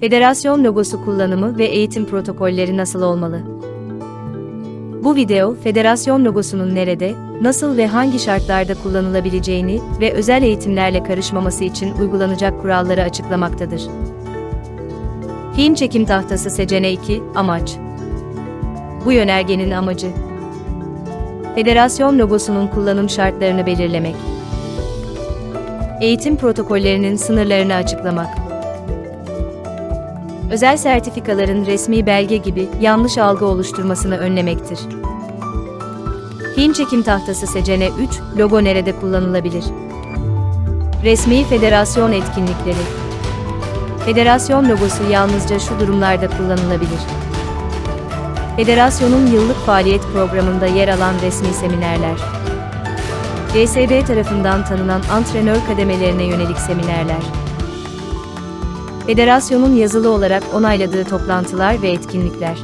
Federasyon logosu kullanımı ve eğitim protokolleri nasıl olmalı? Bu video, federasyon logosunun nerede, nasıl ve hangi şartlarda kullanılabileceğini ve özel eğitimlerle karışmaması için uygulanacak kuralları açıklamaktadır. Film çekim tahtası secene 2, amaç. Bu yönergenin amacı. Federasyon logosunun kullanım şartlarını belirlemek. Eğitim protokollerinin sınırlarını açıklamak. Özel sertifikaların resmi belge gibi yanlış algı oluşturmasını önlemektir. Film çekim tahtası secene 3, logo nerede kullanılabilir? Resmi federasyon etkinlikleri. Federasyon logosu yalnızca şu durumlarda kullanılabilir. Federasyonun yıllık faaliyet programında yer alan resmi seminerler. GSB tarafından tanınan antrenör kademelerine yönelik seminerler. Federasyonun yazılı olarak onayladığı toplantılar ve etkinlikler.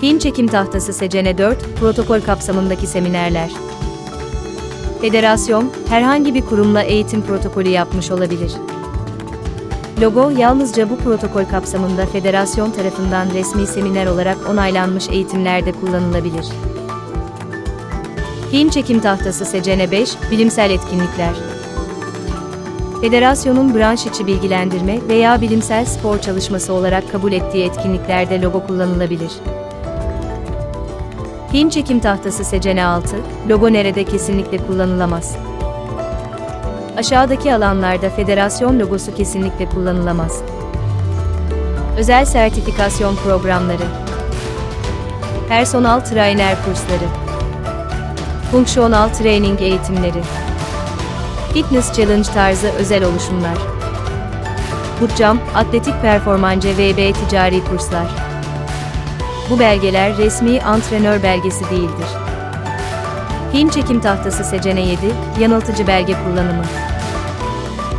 Film çekim tahtası secene 4, protokol kapsamındaki seminerler. Federasyon, herhangi bir kurumla eğitim protokolü yapmış olabilir. Logo, yalnızca bu protokol kapsamında federasyon tarafından resmi seminer olarak onaylanmış eğitimlerde kullanılabilir. Film çekim tahtası secene 5, bilimsel etkinlikler. Federasyonun branş içi bilgilendirme veya bilimsel spor çalışması olarak kabul ettiği etkinliklerde logo kullanılabilir. Film çekim tahtası secene 6, logo nerede kesinlikle kullanılamaz. Aşağıdaki alanlarda federasyon logosu kesinlikle kullanılamaz. Özel sertifikasyon programları, personal trainer kursları, fonksiyonel training eğitimleri, fitness challenge tarzı özel oluşumlar, bootcamp, atletik performance VB ticari kurslar. Bu belgeler resmi antrenör belgesi değildir. Film çekim tahtası secene 7, yanıltıcı belge kullanımı.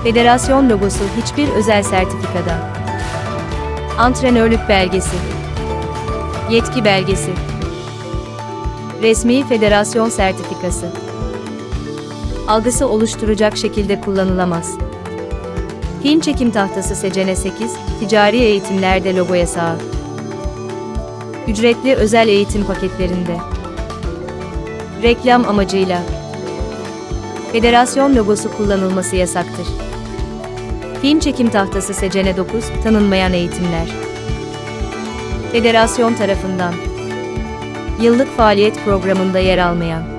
Federasyon logosu hiçbir özel sertifikada. Antrenörlük belgesi. Yetki belgesi. Resmi federasyon sertifikası. Algısı oluşturacak şekilde kullanılamaz. Film çekim tahtası secene 8, ticari eğitimlerde logo yasağı. Ücretli özel eğitim paketlerinde. Reklam amacıyla. Federasyon logosu kullanılması yasaktır. Film çekim tahtası secene 9, tanınmayan eğitimler. Federasyon tarafından. Yıllık faaliyet programında yer almayan.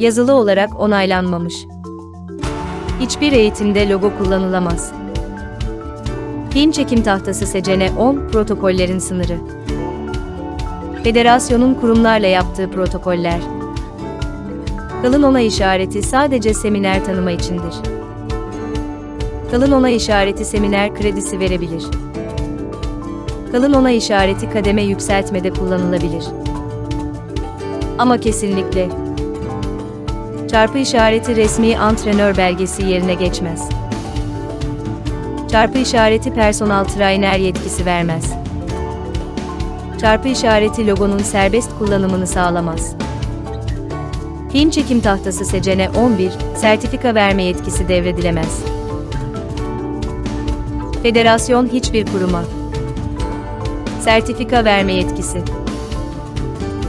Yazılı olarak onaylanmamış. Hiçbir eğitimde logo kullanılamaz. Film çekim tahtası secene 10, protokollerin sınırı. Federasyonun kurumlarla yaptığı protokoller. Kalın onay işareti sadece seminer tanıma içindir. Kalın onay işareti seminer kredisi verebilir. Kalın onay işareti kademe yükseltmede kullanılabilir. Ama kesinlikle çarpı işareti resmi antrenör belgesi yerine geçmez. Çarpı işareti personal trainer yetkisi vermez. Çarpı işareti logonun serbest kullanımını sağlamaz. Film çekim tahtası secene 11, sertifika verme yetkisi devredilemez. Federasyon hiçbir kuruma sertifika verme yetkisi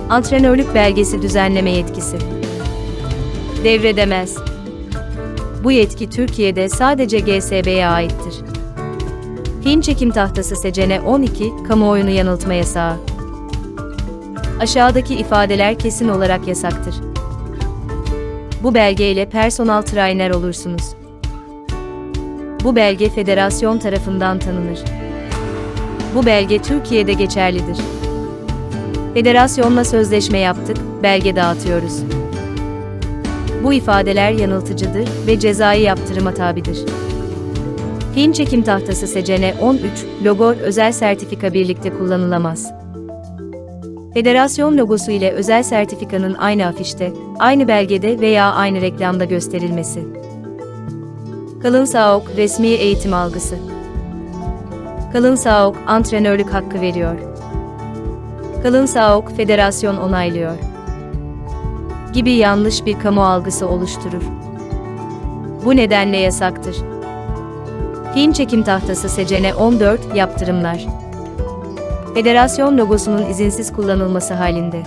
antrenörlük belgesi düzenleme yetkisi devredemez. Bu yetki Türkiye'de sadece GSB'ye aittir. Film çekim tahtası secene 12, kamuoyunu yanıltma yasağı. Aşağıdaki ifadeler kesin olarak yasaktır. Bu belgeyle personal trainer olursunuz. Bu belge federasyon tarafından tanınır. Bu belge Türkiye'de geçerlidir. Federasyonla sözleşme yaptık, belge dağıtıyoruz. Bu ifadeler yanıltıcıdır ve cezai yaptırıma tabidir. Film çekim tahtası secene 13, logo, özel sertifika birlikte kullanılamaz. Federasyon logosu ile özel sertifikanın aynı afişte, aynı belgede veya aynı reklamda gösterilmesi. Kalın Saok, resmi eğitim algısı. Kalın Saok, antrenörlük hakkı veriyor. Kalın Saok, federasyon onaylıyor. Gibi yanlış bir kamu algısı oluşturur. Bu nedenle yasaktır. Film çekim tahtası secene 14 yaptırımlar. Federasyon logosunun izinsiz kullanılması halinde.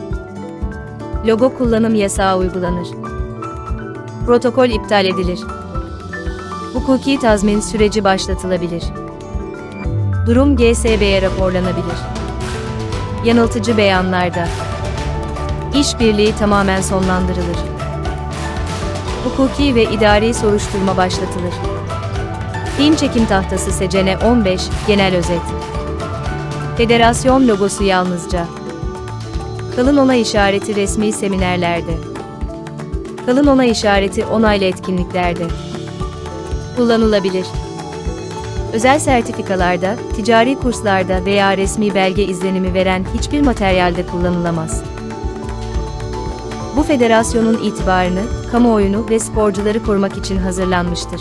Logo kullanım yasağı uygulanır. Protokol iptal edilir. Hukuki tazmin süreci başlatılabilir. Durum GSB'ye raporlanabilir. Yanıltıcı beyanlarda. İşbirliği tamamen sonlandırılır. Hukuki ve idari soruşturma başlatılır. Film çekim tahtası secene 15 genel özet. Federasyon logosu yalnızca. Kalın ona işareti resmi seminerlerde. Kalın ona işareti onaylı etkinliklerde. Kullanılabilir. Özel sertifikalarda, ticari kurslarda veya resmi belge izlenimi veren hiçbir materyalde kullanılamaz. Bu federasyonun itibarını, kamuoyunu ve sporcuları korumak için hazırlanmıştır.